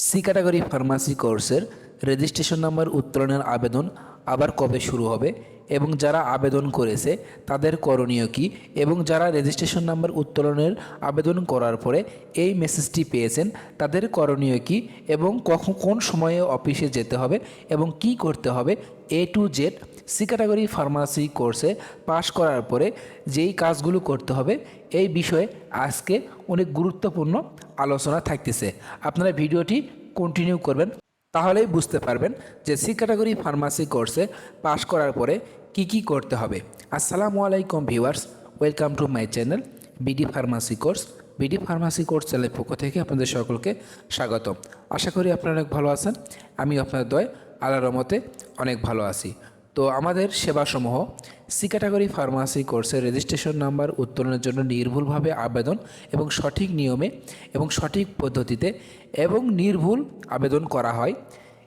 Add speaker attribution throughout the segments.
Speaker 1: C category pharmacy কোর্সের registration number উত্তোলনের আবেদন আবার কবে শুরু হবে? এবং যারা আবেদন করেছে, তাদের করণীয় কী? এবং যারা রেজিস্ট্রেশন নাম্বার উত্তোলনের আবেদন করার পরে এই মেসেজটি পেয়েছেন, তাদের করণীয় কী? এবং কখন, কোন সময়ে অফিসে যেতে হবে? এবং কি করতে হবে? A to Z C category pharmacy কোর্সে পাশ করার পরে যেই কাজগুলো করতে হবে, এই বিষয়ে আজকে অনেক গুরুত্বপূর্ণ আলোচনা থাকতেছে। আপনারা ভিডিওটি কন্টিনিউ করবেন। তাহলেই বুঝতে পারবেন যে সি ক্যাটাগরি ফার্মাসি কোর্সে পাশ করার পরে কি কি করতে হবে। আসসালামু আলাইকুম viewers, welcome to my channel BD pharmacy course. BD pharmacy course চ্যানেলের পক্ষ থেকে আপনাদের সকলকে স্বাগত। আশা করি আপনারা অনেক ভালো আছেন। আমি আপনার দয় আল্লাহর রহমতে অনেক ভালো আছি। তো আমাদের সেবাসমূহ সি ক্যাটাগরি ফার্মাসি কোর্সের রেজিস্ট্রেশন নাম্বার উত্তোলনের জন্য নির্ভুলভাবে আবেদন এবং সঠিক নিয়মে এবং সঠিক পদ্ধতিতে এবং নির্ভুল আবেদন করা হয়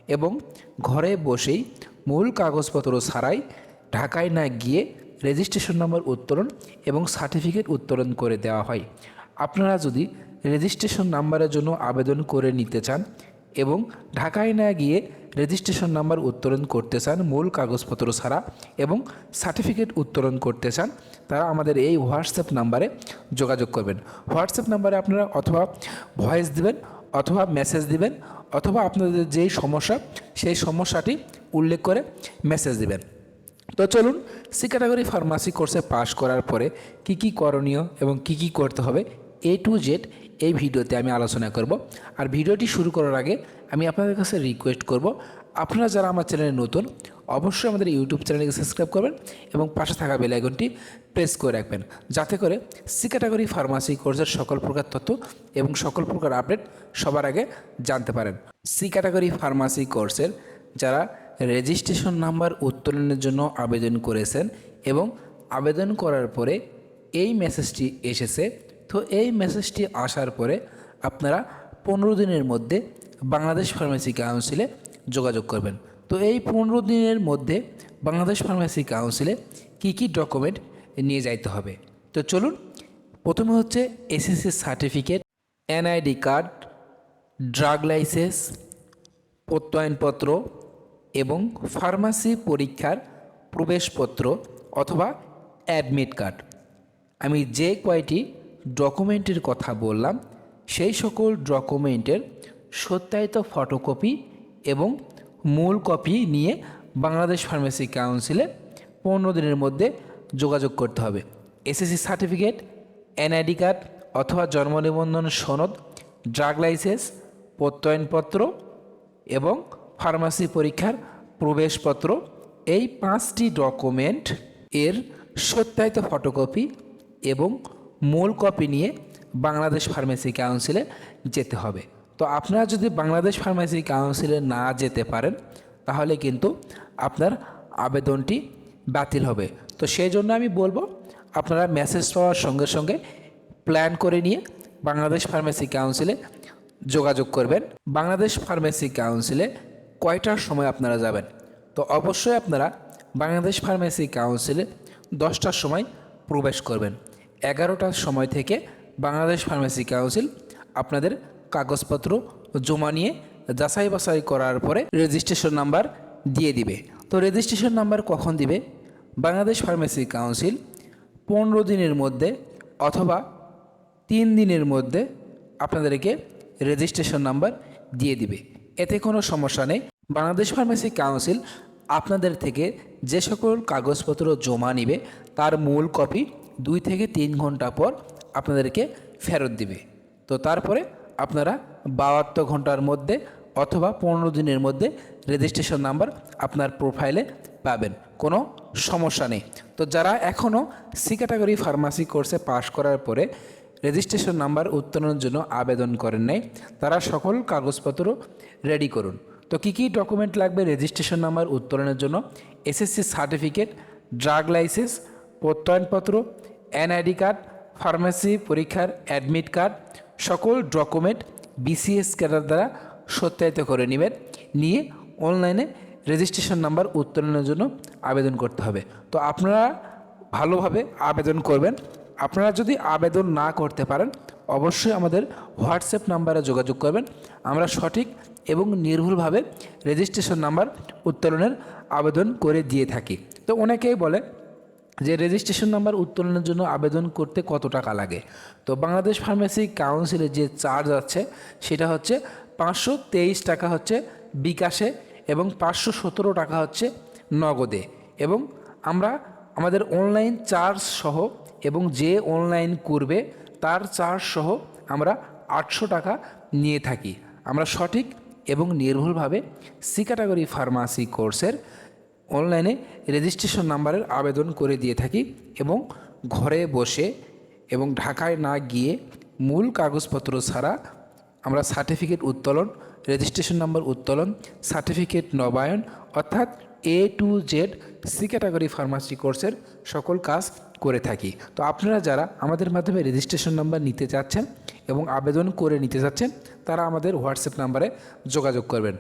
Speaker 1: এবং ঘরে বসেই মূল কাগজপত্র ছাড়াই ঢাকায় না গিয়ে রেজিস্ট্রেশন নাম্বার উত্তোলন এবং সার্টিফিকেট উত্তোলন করে দেওয়া হয়। আপনারা যদি রেজিস্ট্রেশন নাম্বারের জন্য আবেদন করে নিতে চান এবং ঢাকায় না গিয়ে রেজিস্ট্রেশন নাম্বার উত্তোলন করতে চান, মূল কাগজপত্র ছাড়া এবং সার্টিফিকেট উত্তোলন করতে চান, তারা আমাদের এই হোয়াটসঅ্যাপ নাম্বারে যোগাযোগ করবেন। হোয়াটসঅ্যাপ নাম্বারে আপনারা অথবা ভয়েস দিবেন, অথবা মেসেজ দিবেন, অথবা আপনাদের যেই সমস্যা, সেই সমস্যাটি উল্লেখ করে মেসেজ দিবেন। তো চলুন, সি ক্যাটাগরি ফার্মাসি কোর্সে পাশ করার পরে কি কি করণীয় এবং কি কি করতে হবে, এ টু জেড এই ভিডিওতে আমি আলোচনা করব। আর ভিডিওটি শুরু করার আগে আমি আপনাদের কাছে রিকোয়েস্ট করব, আপনারা যারা আমার চ্যানেলে নতুন, অবশ্যই আমাদের ইউটিউব চ্যানেলকে সাবস্ক্রাইব করবেন এবং পাশে থাকা বেল আইকনটি প্রেস করে রাখবেন, যাতে করে সি ক্যাটাগরি ফার্মাসি কোর্সের সকল প্রকার তথ্য এবং সকল প্রকার আপডেট সবার আগে জানতে পারেন। সি ক্যাটাগরি ফার্মাসি কোর্সের যারা রেজিস্ট্রেশন নাম্বার উত্তোলনের জন্য আবেদন করেছেন এবং আবেদন করার পরে এই মেসেজটি এসেছে, তো এই মেসেজটি আসার পরে আপনারা পনেরো দিনের মধ্যে বাংলাদেশ ফার্মেসি কাউন্সিলে যোগাযোগ করবেন। তো এই পনেরো দিনের মধ্যে বাংলাদেশ ফার্মেসি কাউন্সিলে কি কি ডকুমেন্ট নিয়ে যাইতে হবে? তো চলুন, প্রথমে হচ্ছে SSC certificate, NID card, drug licence, প্রত্যয়নপত্র এবং ফার্মাসি পরীক্ষার প্রবেশপত্র অথবা অ্যাডমিট কার্ড। আমি যে কয়টি ডকুমেন্টের কথা বললাম, সেই সকল ডকুমেন্টের সত্যায়িত ফটোকপি এবং মূল কপি নিয়ে বাংলাদেশ ফার্মেসি কাউন্সিলে পনেরো দিনের মধ্যে যোগাযোগ করতে হবে। এসএসসি সার্টিফিকেট, এনআইডি কার্ড অথবা জন্ম নিবন্ধন সনদ, ড্রাগ লাইসেন্স, প্রত্যয়নপত্র এবং ফার্মাসি পরীক্ষার প্রবেশপত্র এই পাঁচটি ডকুমেন্ট এর সত্যায়িত ফটোকপি এবং মূল কপি নিয়ে বাংলাদেশ ফার্মেসি কাউন্সিলে যেতে হবে। তো আপনারা যদি বাংলাদেশ ফার্মেসি কাউন্সিলে না যেতে পারেন, তাহলে কিন্তু আপনার আবেদনটি বাতিল হবে। তো সেই জন্য আমি বলব, আপনারা মেসেজ পাওয়ার সঙ্গে সঙ্গে প্ল্যান করে নিয়ে বাংলাদেশ ফার্মেসি কাউন্সিলে যোগাযোগ করবেন। বাংলাদেশ ফার্মেসি কাউন্সিলে কয়টার সময় আপনারা যাবেন? তো অবশ্যই আপনারা বাংলাদেশ ফার্মেসি কাউন্সিলে দশটার সময় প্রবেশ করবেন। এগারোটার সময় থেকে বাংলাদেশ ফার্মেসি কাউন্সিল আপনাদের কাগজপত্র জমা নিয়ে যাচাই বাছাই করার পরে রেজিস্ট্রেশন নাম্বার দিয়ে দিবে। তো রেজিস্ট্রেশন নাম্বার কখন দিবে? বাংলাদেশ ফার্মেসি কাউন্সিল পনেরো দিনের মধ্যে অথবা তিন দিনের মধ্যে আপনাদেরকে রেজিস্ট্রেশন নাম্বার দিয়ে দিবে। এতে কোনো সমস্যা নেই। বাংলাদেশ ফার্মেসি কাউন্সিল আপনাদের থেকে যে সকল কাগজপত্র জমা নিবে, তার মূল কপি দুই থেকে তিন ঘণ্টা পর আপনাদেরকে ফেরত দিবে। তো তারপরে আপনারা বাহাত্তর ঘণ্টার মধ্যে অথবা পনেরো দিনের মধ্যে রেজিস্ট্রেশন নাম্বার আপনার প্রোফাইলে পাবেন। কোনো সমস্যা নেই। তো যারা এখনও সি ক্যাটাগরি ফার্মাসি কোর্সে পাশ করার পরে রেজিস্ট্রেশন নাম্বার উত্তোলনের জন্য আবেদন করেন নাই, তারা সকল কাগজপত্র রেডি করুন। তো কী কী ডকুমেন্ট লাগবে রেজিস্ট্রেশন নাম্বার উত্তোলনের জন্য? এসএসসি সার্টিফিকেট ড্রাগ লাইসেন্স প্রত্যয়নপত্র এনআইডি কার্ড ফার্মেসি পরীক্ষার অ্যাডমিট কার্ড সকল ডকুমেন্ট বিসিএস ক্যাডার দ্বারা সত্যায়িত করে নেবেন। নিয়ে অনলাইনে রেজিস্ট্রেশন নাম্বার উত্তোলনের জন্য আবেদন করতে হবে। তো আপনারা ভালোভাবে আবেদন করবেন। আপনারা যদি আবেদন না করতে পারেন, অবশ্যই আমাদের হোয়াটসঅ্যাপ নাম্বারে যোগাযোগ করবেন। আমরা সঠিক এবং নির্ভুলভাবে রেজিস্ট্রেশন নাম্বার উত্তোলনের আবেদন করে দিয়ে থাকি। তো অনেকেই বলে যে রেজিস্ট্রেশন নাম্বার উত্তোলনের জন্য আবেদন করতে কত টাকা লাগে? তো বাংলাদেশ ফার্মেসি কাউন্সিলের যে চার্জ আছে, সেটা হচ্ছে পাঁচশো তেইশ টাকা হচ্ছে বিকাশে এবং পাঁচশো সতেরো টাকা হচ্ছে নগদে। এবং আমরা আমাদের অনলাইন চার্জ সহ এবং যে অনলাইন করবে, তার চার্জ সহ আমরা আটশো টাকা নিয়ে থাকি। আমরা সঠিক এবং নির্ভুলভাবে সি ক্যাটাগরি ফার্মাসি কোর্সের অনলাইনে রেজিস্ট্রেশন নাম্বারের আবেদন করে দিয়ে থাকি এবং ঘরে বসে এবং ঢাকায় না গিয়ে মূল কাগজপত্র ছাড়া আমরা সার্টিফিকেট উত্তোলন, রেজিস্ট্রেশন নাম্বার উত্তোলন, সার্টিফিকেট নবায়ন অর্থাৎ A to Z C category pharmacy কোর্সের সকল কাজ করে থাকি। তো আপনারা যারা আমাদের মাধ্যমে রেজিস্ট্রেশন নাম্বার নিতে চাচ্ছেন এবং আবেদন করে নিতে চাচ্ছেন, তারা আমাদের হোয়াটসঅ্যাপ নাম্বারে যোগাযোগ করবেন।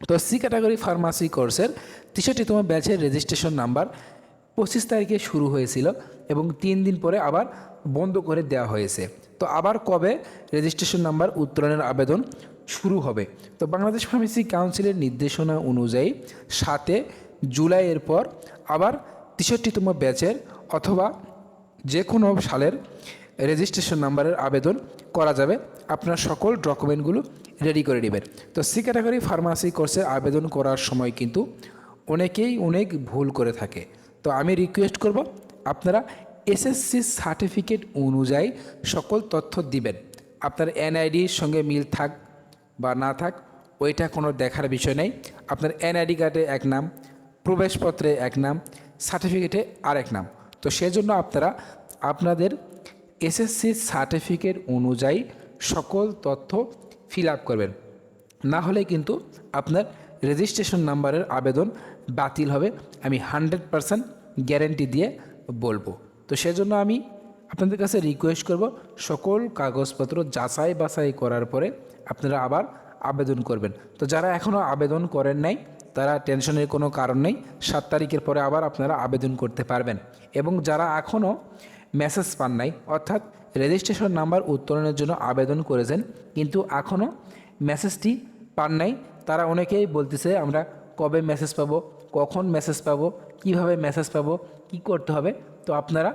Speaker 1: তো সি ক্যাটাগরি ফার্মাসি কোর্সের তেষট্টিতম ব্যাচের রেজিস্ট্রেশন নাম্বার পঁচিশ তারিখে শুরু হয়েছিল এবং তিন দিন পরে আবার বন্ধ করে দেওয়া হয়েছে। তো আবার কবে রেজিস্ট্রেশন নাম্বার উত্তোলনের আবেদন শুরু হবে? তো বাংলাদেশ ফার্মেসি কাউন্সিলের নির্দেশনা অনুযায়ী সাতে জুলাইয়ের পর আবার তেষট্টিতম ব্যাচের অথবা যে কোনো সালের রেজিস্ট্রেশন নাম্বারের আবেদন করা যাবে। আপনার সকল ডকুমেন্টগুলো রেডি করে নেবেন। তো সি ক্যাটাগরি ফার্মাসি কোর্সে আবেদন করার সময় কিন্তু অনেকেই অনেক ভুল করে থাকে। তো আমি রিকোয়েস্ট করব, আপনারা এসএসসি সার্টিফিকেট অনুযায়ী সকল তথ্য দিবেন। আপনার এনআইডির সঙ্গে মিল থাক বা না থাক, ওইটা কোনো দেখার বিষয় নেই। আপনার এনআইডি কার্ডে এক নাম, প্রবেশপত্রে এক নাম সার্টিফিকেটে আরেক নাম। তো সেজন্য আপনারা আপনাদের এসএসসি সার্টিফিকেট অনুযায়ী সকল তথ্য ফিল আপ করবেন। না হলে কিন্তু আপনার রেজিস্ট্রেশন নাম্বারের আবেদন বাতিল হবে। আমি হান্ড্রেড পারসেন্ট গ্যারেন্টি দিয়ে বলব। তো সেজন্য আমি আপনাদের কাছে রিকোয়েস্ট করব, সকল কাগজপত্র যাচাই বাছাই করার পরে আপনারা আবার আবেদন করবেন। তো যারা এখনও আবেদন করেন নাই, তারা টেনশনের কোনো কারণ নেই। সাত তারিখের পরে আবার আপনারা আবেদন করতে পারবেন। এবং যারা এখনও মেসেজ পান নাই। অর্থাৎ রেজিস্ট্রেশন নাম্বার উত্তোলনের জন্য আবেদন করেছেন, কিন্তু এখনও মেসেজটি পান নাই। তারা অনেকেই বলতেছে, আমরা কবে মেসেজ পাবো? কখন মেসেজ পাবো? কীভাবে মেসেজ পাবো? কি করতে হবে? তো আপনারা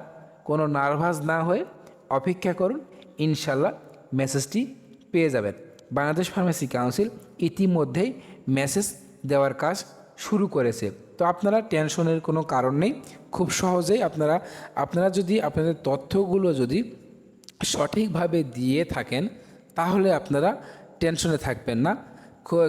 Speaker 1: কোনো নার্ভাস না হয়ে অপেক্ষা করুন ইনশাল্লাহ মেসেজটি পেয়ে যাবেন। বাংলাদেশ ফার্মেসি কাউন্সিল ইতিমধ্যেই মেসেজ দেওয়ার কাজ শুরু করেছে। তো আপনারা টেনশনের কোনো কারণ নেই। খুব সহজেই আপনারা আপনারা যদি আপনাদের তথ্যগুলো যদি সঠিকভাবে দিয়ে থাকেন, তাহলে আপনারা টেনশনে থাকবেন না।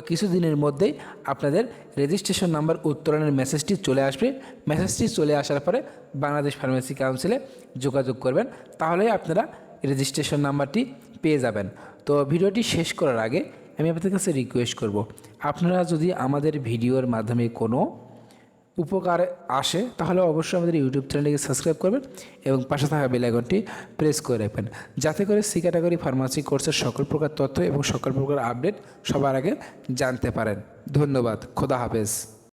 Speaker 1: কিছুদিনের মধ্যেই আপনাদের রেজিস্ট্রেশন নাম্বার উত্তোলনের মেসেজটি চলে আসবে। মেসেজটি চলে আসার পরে বাংলাদেশ ফার্মেসি কাউন্সিলে যোগাযোগ করবেন। তাহলেই আপনারা রেজিস্ট্রেশন নাম্বারটি পেয়ে যাবেন। তো ভিডিওটি শেষ করার আগে আমি আপনাদের কাছে রিকোয়েস্ট করব, আপনারা যদি আমাদের ভিডিওর মাধ্যমে কোনো উপকার আসে, তাহলে অবশ্যই আমাদের ইউটিউব চ্যানেলটিকে সাবস্ক্রাইব করবেন এবং পাশে থাকা বেলাইকনটি প্রেস করে রাখবেন। যাতে করে সি ক্যাটাগরি ফার্মাসি কোর্সের সকল প্রকার তথ্য এবং সকল প্রকার আপডেট সবার আগে জানতে পারেন। ধন্যবাদ। খোদা হাফেজ।